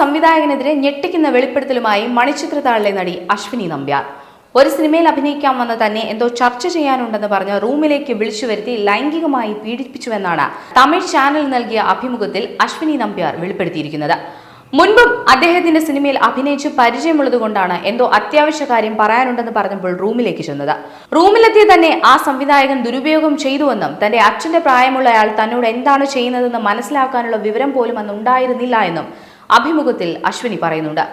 സംവിധായകനെതിരെ ഞെട്ടിക്കുന്ന വെളിപ്പെടുത്തലുമായി മണിച്ചിത്രത്താളിലെ നടി അശ്വിനി നമ്പ്യാർ. ഒരു സിനിമയിൽ അഭിനയിക്കാൻ വന്ന തന്നെ എന്തോ ചർച്ച ചെയ്യാനുണ്ടെന്ന് പറഞ്ഞ് റൂമിലേക്ക് വിളിച്ചു വരുത്തി ലൈംഗികമായി പീഡിപ്പിച്ചുവെന്നാണ് തമിഴ് ചാനൽ നൽകിയ അഭിമുഖത്തിൽ അശ്വിനി നമ്പ്യാർ വെളിപ്പെടുത്തിയിരിക്കുന്നത്. മുൻപും അദ്ദേഹത്തിന്റെ സിനിമയിൽ അഭിനയിച്ച് പരിചയമുള്ളതുകൊണ്ടാണ് എന്തോ അത്യാവശ്യ കാര്യം പറയാനുണ്ടെന്ന് പറഞ്ഞപ്പോൾ റൂമിലേക്ക് ചെന്നത്. റൂമിലെത്തിയ തന്നെ ആ സംവിധായകൻ ദുരുപയോഗം ചെയ്തുവെന്നും തന്റെ അച്ഛന്റെ പ്രായമുള്ള അയാൾ തന്നോട് എന്താണ് ചെയ്യുന്നതെന്ന് മനസ്സിലാക്കാനുള്ള വിവരം പോലും അന്ന് ഉണ്ടായിരുന്നില്ല എന്നും അഭിമുഖത്തിൽ അശ്വിനി പറയുന്നുണ്ട്.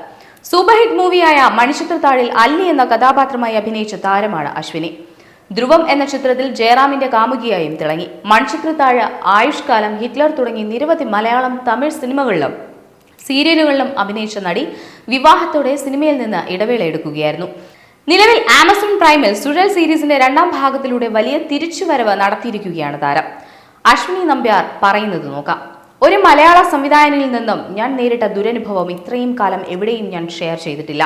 സൂപ്പർ ഹിറ്റ് മൂവിയായ മണിച്ചിത്രത്താഴിൽ അല്ലി എന്ന കഥാപാത്രമായി അഭിനയിച്ച താരമാണ് അശ്വിനി. ധ്രുവം എന്ന ചിത്രത്തിൽ ജയറാമിന്റെ കാമുകിയായും തിളങ്ങി. മൺചിത്രത്താഴ് ആയുഷ്കാലം ഹിറ്റ്ലർ തുടങ്ങി നിരവധി മലയാളം തമിഴ് സിനിമകളിലും സീരിയലുകളിലും അഭിനയിച്ച നടി വിവാഹത്തോടെ സിനിമയിൽ നിന്ന് ഇടവേള എടുക്കുകയായിരുന്നു. നിലവിൽ ആമസോൺ പ്രൈമിൽ സുഴൽ സീരീസിന്റെ രണ്ടാം ഭാഗത്തിലൂടെ വലിയ തിരിച്ചുവരവ് നടത്തിയിരിക്കുകയാണ് താരം. അശ്വിനി നമ്പ്യാർ പറയുന്നത് നോക്കാം. ഒരു മലയാള സംവിധായകനിൽ നിന്നും ഞാൻ നേരിട്ട ദുരനുഭവം ഇത്രയും കാലം എവിടെയും ഞാൻ ഷെയർ ചെയ്തിട്ടില്ല.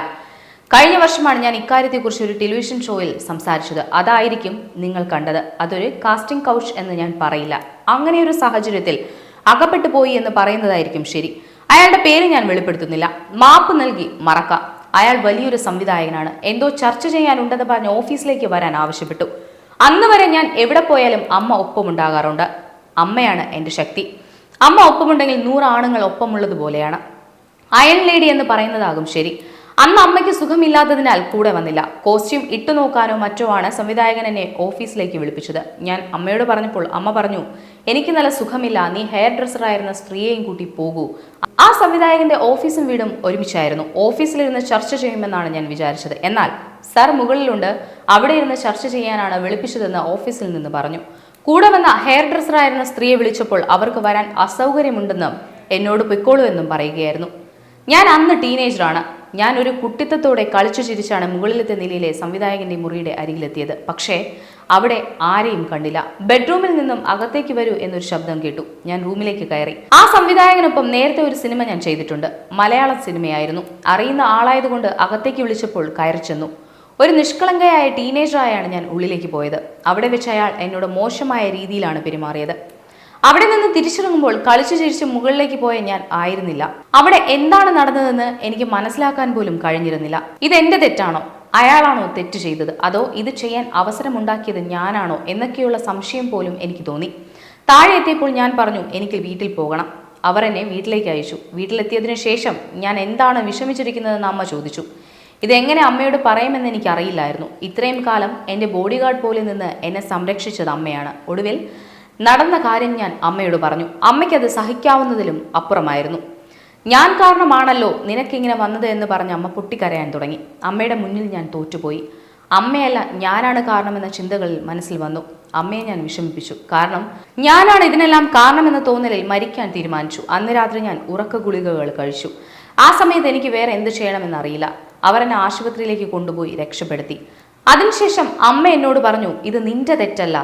കഴിഞ്ഞ വർഷമാണ് ഞാൻ ഇക്കാര്യത്തെക്കുറിച്ച് ഒരു ടെലിവിഷൻ ഷോയിൽ സംസാരിച്ചത്. അതായിരിക്കും നിങ്ങൾ കണ്ടത്. അതൊരു കാസ്റ്റിംഗ് കൗച്ച് എന്ന് ഞാൻ പറയില്ല. അങ്ങനെയൊരു സാഹചര്യത്തിൽ അകപ്പെട്ടു പോയി എന്ന് പറയുന്നതായിരിക്കും ശരി. അയാളുടെ പേര് ഞാൻ വെളിപ്പെടുത്തുന്നില്ല. മാപ്പ് നൽകി മറക്കാം. അയാൾ വലിയൊരു സംവിധായകനാണ്. എന്തോ ചർച്ച ചെയ്യാനുണ്ടെന്ന് പറഞ്ഞ് ഓഫീസിലേക്ക് വരാൻ ആവശ്യപ്പെട്ടു. അന്ന് വരെ ഞാൻ എവിടെ പോയാലും അമ്മ ഒപ്പമുണ്ടാകാറുണ്ട്. അമ്മയാണ് എന്റെ ശക്തി. അമ്മ ഒപ്പമുണ്ടെങ്കിൽ നൂറ് ആണുങ്ങൾ ഒപ്പമുള്ളതുപോലെയാണ് അയൺ ലേഡി എന്ന് പറയുന്നതാകും ശരി. അന്ന് അമ്മയ്ക്ക് സുഖമില്ലാത്തതിനാൽ കൂടെ വന്നില്ല. കോസ്റ്റ്യൂം ഇട്ടു നോക്കാനോ മറ്റോ ആണ് സംവിധായകൻ എന്നെ ഓഫീസിലേക്ക് വിളിപ്പിച്ചത്. ഞാൻ അമ്മയോട് പറഞ്ഞപ്പോൾ അമ്മ പറഞ്ഞു എനിക്ക് നല്ല സുഖമില്ല. നീ ഹെയർ ഡ്രസ്സറായിരുന്ന സ്ത്രീയെയും കൂട്ടി പോകൂ. ആ സംവിധായകന്റെ ഓഫീസും വീടും ഒരുമിച്ചായിരുന്നു. ഓഫീസിലിരുന്ന് ചർച്ച ചെയ്യുമെന്നാണ് ഞാൻ വിചാരിച്ചത്. എന്നാൽ സർ മുകളിലുണ്ട്. അവിടെ ഇരുന്ന് ചർച്ച ചെയ്യാനാണ് വിളിപ്പിച്ചതെന്ന് ഓഫീസിൽ നിന്ന് പറഞ്ഞു. കൂടെ വന്ന ഹെയർ ഡ്രസ്സറായിരുന്ന സ്ത്രീയെ വിളിച്ചപ്പോൾ അവർക്ക് വരാൻ അസൗകര്യമുണ്ടെന്നും എന്നോട് പൊയ്ക്കോളൂ എന്നും പറയുകയായിരുന്നു. ഞാൻ അന്ന് ടീനേജറാണ് ഞാൻ ഒരു കുട്ടിത്തത്തോടെ കളിച്ചു ചിരിച്ചാണ് മുകളിലത്തെ നിലയിലെ സംവിധായകന്റെ മുറിയുടെ അരികിലെത്തിയത്. പക്ഷേ അവിടെ ആരെയും കണ്ടില്ല. ബെഡ്റൂമിൽ നിന്നും അകത്തേക്ക് വരൂ എന്നൊരു ശബ്ദം കേട്ടു. ഞാൻ റൂമിലേക്ക് കയറി. ആ സംവിധായകനൊപ്പം നേരത്തെ ഒരു സിനിമ ഞാൻ ചെയ്തിട്ടുണ്ട്. മലയാള സിനിമയായിരുന്നു. അറിയുന്ന ആളായതുകൊണ്ട് അകത്തേക്ക് വിളിച്ചപ്പോൾ കയറി ചെന്നു. ഒരു നിഷ്കളങ്കയായ ടീനേജറായാണ് ഞാൻ ഉള്ളിലേക്ക് പോയത്. അവിടെ വെച്ച് അയാൾ എന്നോട് മോശമായ രീതിയിലാണ് പെരുമാറിയത്. അവിടെ നിന്ന് തിരിച്ചിറങ്ങുമ്പോൾ കളിച്ചു ചിരിച്ച് മുകളിലേക്ക് പോയ ഞാൻ ആയിരുന്നില്ല. അവിടെ എന്താണ് നടന്നതെന്ന് എനിക്ക് മനസ്സിലാക്കാൻ പോലും കഴിഞ്ഞിരുന്നില്ല. ഇത് എന്റെ തെറ്റാണോ? അയാളാണോ തെറ്റ് ചെയ്തത്? അതോ ഇത് ചെയ്യാൻ അവസരമുണ്ടാക്കിയത് ഞാനാണോ എന്നൊക്കെയുള്ള സംശയം പോലും എനിക്ക് തോന്നി. താഴെ എത്തിയപ്പോൾ ഞാൻ പറഞ്ഞു എനിക്ക് വീട്ടിൽ പോകണം. അവർ എന്നെ വീട്ടിലേക്ക് അയച്ചു. വീട്ടിലെത്തിയതിനു ശേഷം ഞാൻ എന്താണ് വിഷമിച്ചിരിക്കുന്നതെന്ന് അമ്മ ചോദിച്ചു. ഇതെങ്ങനെ അമ്മയോട് പറയുമെന്ന് എനിക്കറിയില്ലായിരുന്നു. ഇത്രയും കാലം എന്റെ ബോഡി ഗാർഡ് പോലെ നിന്ന് എന്നെ സംരക്ഷിച്ചത് അമ്മയാണ്. ഒടുവിൽ നടന്ന കാര്യം ഞാൻ അമ്മയോട് പറഞ്ഞു. അമ്മയ്ക്കത് സഹിക്കാവുന്നതിലും അപ്പുറമായിരുന്നു. ഞാൻ കാരണമാണല്ലോ നിനക്കിങ്ങനെ വന്നത് എന്ന് പറഞ്ഞ് അമ്മ പൊട്ടിക്കരയാൻ തുടങ്ങി. അമ്മയുടെ മുന്നിൽ ഞാൻ തോറ്റുപോയി. അമ്മയല്ല ഞാനാണ് കാരണമെന്ന ചിന്തകളിൽ മനസ്സിൽ വന്നു. അമ്മയെ ഞാൻ വിഷമിപ്പിച്ചു. കാരണം ഞാനാണ് ഇതിനെല്ലാം കാരണമെന്ന തോന്നലിൽ മരിക്കാൻ തീരുമാനിച്ചു. അന്ന് രാത്രി ഞാൻ ഉറക്ക ഗുളികകൾ കഴിച്ചു. ആ സമയത്ത് എനിക്ക് വേറെ എന്ത് ചെയ്യണമെന്നറിയില്ല അവർ എന്നെ ആശുപത്രിയിലേക്ക് കൊണ്ടുപോയി രക്ഷപ്പെടുത്തി. അതിനുശേഷം അമ്മ എന്നോട് പറഞ്ഞു ഇത് നിന്റെ തെറ്റല്ല.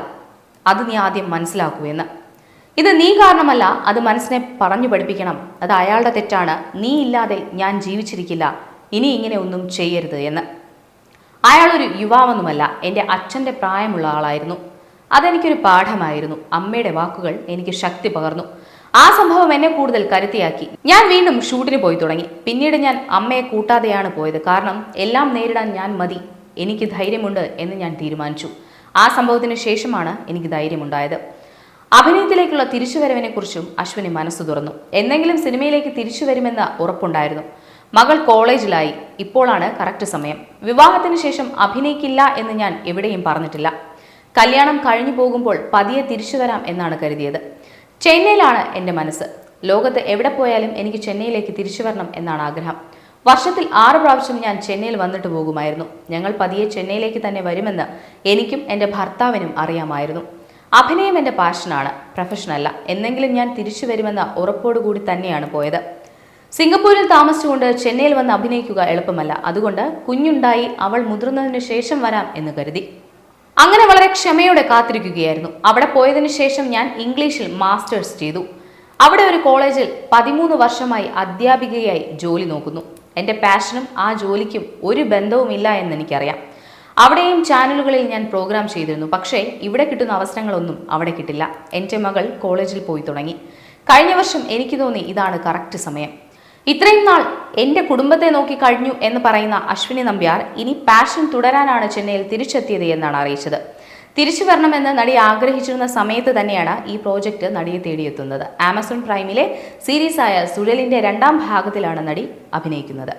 അത് നീ ആദ്യം മനസ്സിലാക്കൂ എന്ന്. ഇത് നീ കാരണമല്ല അത് മനസ്സിനെ പറഞ്ഞു പഠിപ്പിക്കണം. അത് അയാളുടെ തെറ്റാണ്. നീ ഇല്ലാതെ ഞാൻ ജീവിച്ചിരിക്കില്ല. ഇനി ഇങ്ങനെ ഒന്നും ചെയ്യരുത് എന്ന്. അയാളൊരു യുവാവൊന്നുമല്ല എന്റെ അച്ഛന്റെ പ്രായമുള്ള ആളായിരുന്നു. അതെനിക്കൊരു പാഠമായിരുന്നു. അമ്മയുടെ വാക്കുകൾ എനിക്ക് ശക്തി പകർന്നു. ആ സംഭവം എന്നെ കൂടുതൽ കരുത്തിയാക്കി. ഞാൻ വീണ്ടും ഷൂട്ടിന് പോയി തുടങ്ങി. പിന്നീട് ഞാൻ അമ്മയെ കൂട്ടാതെയാണ് പോയത്. കാരണം എല്ലാം നേരിടാൻ ഞാൻ മതി. എനിക്ക് ധൈര്യമുണ്ട് എന്ന് ഞാൻ തീരുമാനിച്ചു. ആ സംഭവത്തിന് ശേഷമാണ് എനിക്ക് ധൈര്യമുണ്ടായത്. അഭിനയത്തിലേക്കുള്ള തിരിച്ചുവരവിനെക്കുറിച്ചും അശ്വിനി മനസ്സ് തുറന്നു. എന്തെങ്കിലും സിനിമയിലേക്ക് തിരിച്ചു വരുമെന്ന് ഉറപ്പുണ്ടായിരുന്നു. മകൾ കോളേജിലായി. ഇപ്പോഴാണ് കറക്റ്റ് സമയം. വിവാഹത്തിന് ശേഷം അഭിനയിക്കില്ല എന്ന് ഞാൻ എവിടെയും പറഞ്ഞിട്ടില്ല. കല്യാണം കഴിഞ്ഞു പോകുമ്പോൾ പതിയെ തിരിച്ചു വരാം എന്നാണ് കരുതിയത്. ചെന്നൈയിലാണ് എന്റെ മനസ്സ്. ലോകത്ത് എവിടെ പോയാലും എനിക്ക് ചെന്നൈയിലേക്ക് തിരിച്ചു വരണം എന്നാണ് ആഗ്രഹം. വർഷത്തിൽ ആറ് പ്രാവശ്യം ഞാൻ ചെന്നൈയിൽ വന്നിട്ട് പോകുമായിരുന്നു. ഞങ്ങൾ പതിയെ ചെന്നൈയിലേക്ക് തന്നെ വരുമെന്ന് എനിക്കും എന്റെ ഭർത്താവിനും അറിയാമായിരുന്നു. അഭിനയം എന്റെ പാഷനാണ് പ്രൊഫഷനല്ല. എന്നെങ്കിലും ഞാൻ തിരിച്ചു വരുമെന്ന ഉറപ്പോടുകൂടി തന്നെയാണ് പോയത്. സിംഗപ്പൂരിൽ താമസിച്ചുകൊണ്ട് ചെന്നൈയിൽ വന്ന് അഭിനയിക്കുക എളുപ്പമല്ല. അതുകൊണ്ട് കുഞ്ഞുണ്ടായി അവൾ മുതിർന്നതിന് ശേഷം വരാം എന്ന് കരുതി. അങ്ങനെ വളരെ ക്ഷമയോടെ കാത്തിരിക്കുകയായിരുന്നു. അവിടെ പോയതിനു ശേഷം ഞാൻ ഇംഗ്ലീഷിൽ മാസ്റ്റേഴ്സ് ചെയ്തു. അവിടെ ഒരു കോളേജിൽ പതിമൂന്ന് വർഷമായി അധ്യാപികയായി ജോലി നോക്കുന്നു. എന്റെ പാഷനും ആ ജോലിക്കും ഒരു ബന്ധവുമില്ല എന്ന് എനിക്കറിയാം അവിടെയും ചാനലുകളിൽ ഞാൻ പ്രോഗ്രാം ചെയ്തിരുന്നു. പക്ഷേ ഇവിടെ കിട്ടുന്ന അവസരങ്ങളൊന്നും അവിടെ കിട്ടില്ല. എന്റെ മകൾ കോളേജിൽ പോയി തുടങ്ങി. കഴിഞ്ഞ വർഷം എനിക്ക് തോന്നി ഇതാണ് കറക്റ്റ് സമയം. ഇത്രയും നാൾ എന്റെ കുടുംബത്തെ നോക്കി കഴിഞ്ഞു എന്ന് പറയുന്ന അശ്വിനി നമ്പ്യാർ ഇനി പാഷൻ തുടരാനാണ് ചെന്നൈയിൽ തിരിച്ചെത്തിയത് എന്നാണ് അറിയിച്ചത്. തിരിച്ചു വരണമെന്ന് നടി ആഗ്രഹിച്ചിരുന്ന സമയത്ത് തന്നെയാണ് ഈ പ്രോജക്റ്റ് നടിയെ തേടിയെത്തുന്നത്. ആമസോൺ പ്രൈമിലെ സീരീസായ സുഴലിന്റെ രണ്ടാം ഭാഗത്തിലാണ് നടി അഭിനയിക്കുന്നത്.